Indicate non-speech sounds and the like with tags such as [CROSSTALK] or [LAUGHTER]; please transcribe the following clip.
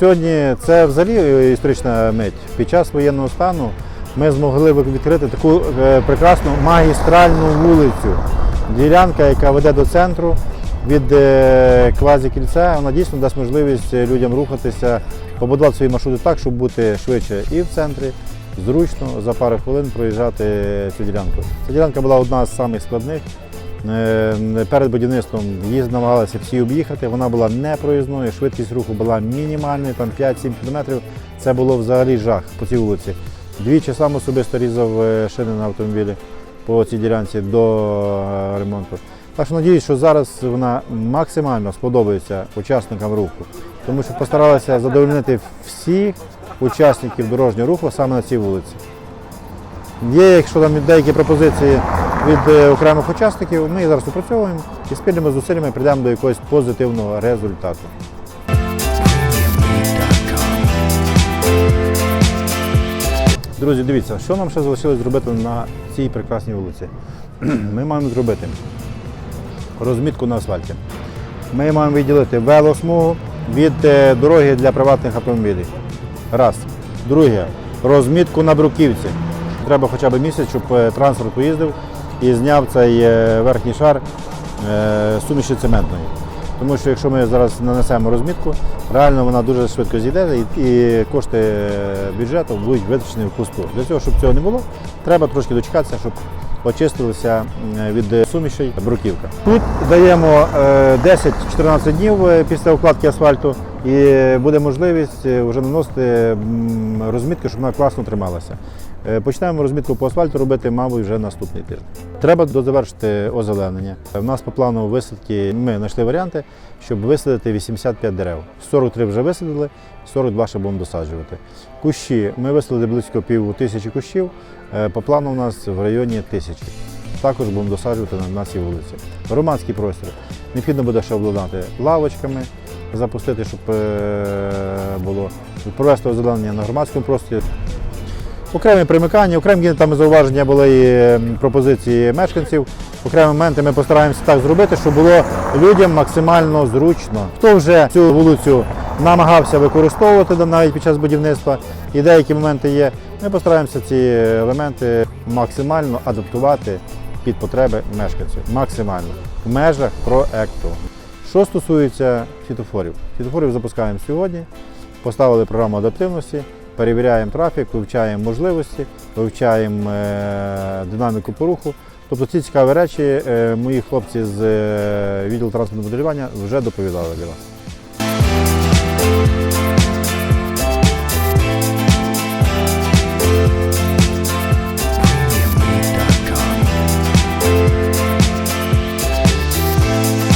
сьогодні це взагалі е, історична мить. Під час воєнного стану ми змогли відкрити таку е, прекрасну магістральну вулицю. Ділянка, яка веде до центру від е, квазі-кільця, вона дійсно дасть можливість людям рухатися, побудувати свої маршрути так, щоб бути швидше і в центрі, зручно за пару хвилин проїжджати цю ділянку. Ця ділянка була одна з самих. Е, Перед будівництвом її намагалися всі об'їхати. Вона була непроїзною, швидкість руху була мінімальною, там 5-7 кілометрів. Це було взагалі жах по цій вулиці. Двічі сам особисто різав е, шини на автомобілі по цій ділянці до е, ремонту. Так що надіюсь, що зараз вона максимально сподобається учасникам руху, тому що постаралися задовольнити всіх учасників дорожнього руху саме на цій вулиці. Є, якщо там деякі пропозиції від е, окремих учасників, ми зараз опрацьовуємо і спільними зусиллями прийдемо до якогось позитивного результату. Друзі, дивіться, що нам ще залишилось зробити на цій прекрасній вулиці. [CLEARS THROAT] Ми маємо зробити розмітку на асфальті. Ми маємо відділити велосмугу від е, дороги для приватних автомобілів. Раз. Друге, розмітку на бруківці. Треба хоча б місяць, щоб е, транспорт поїздив і зняв цей е, верхній шар е, суміші цементної. Тому що якщо ми зараз нанесемо розмітку, реально вона дуже швидко зійде і, кошти е, бюджету будуть витрачені в пусту. Для цього, щоб цього не було, треба трошки дочекатися, щоб очистилися від сумішей бруківка. Тут даємо е, 10-14 днів після укладки асфальту і буде можливість е, вже наносити м, розмітку, щоб вона класно трималася. Е, Почнемо розмітку по асфальту робити, мабуть, вже наступний тиждень. Треба дозавершити озеленення. У нас по плану висадки ми знайшли варіанти, щоб висадити 85 дерев. 43 вже висадили, 42 ще будемо досаджувати. Кущі ми висадили близько пів тисячі кущів. Е, По плану у нас в районі тисячі. Також будемо досаджувати на, на цій вулиці. Громадський простір. Необхідно буде ще обладнати лавочками, запустити, щоб е, було провести озеленення на громадському просторі. Окремі примикання, окремі там зауваження були і пропозиції мешканців. Окремі моменти ми постараємося так зробити, щоб було людям максимально зручно. Хто вже цю вулицю намагався використовувати навіть під час будівництва, і деякі моменти є. Ми постараємося ці елементи максимально адаптувати під потреби мешканців. Максимально в межах проекту. Що стосується фітофорів, фітофорів запускаємо сьогодні. Поставили програму адаптивності, перевіряємо трафік, вивчаємо можливості, вивчаємо е, динаміку по руху. Тобто ці цікаві речі е, мої хлопці з е, відділу транспортного моделювання вже доповідали для вас.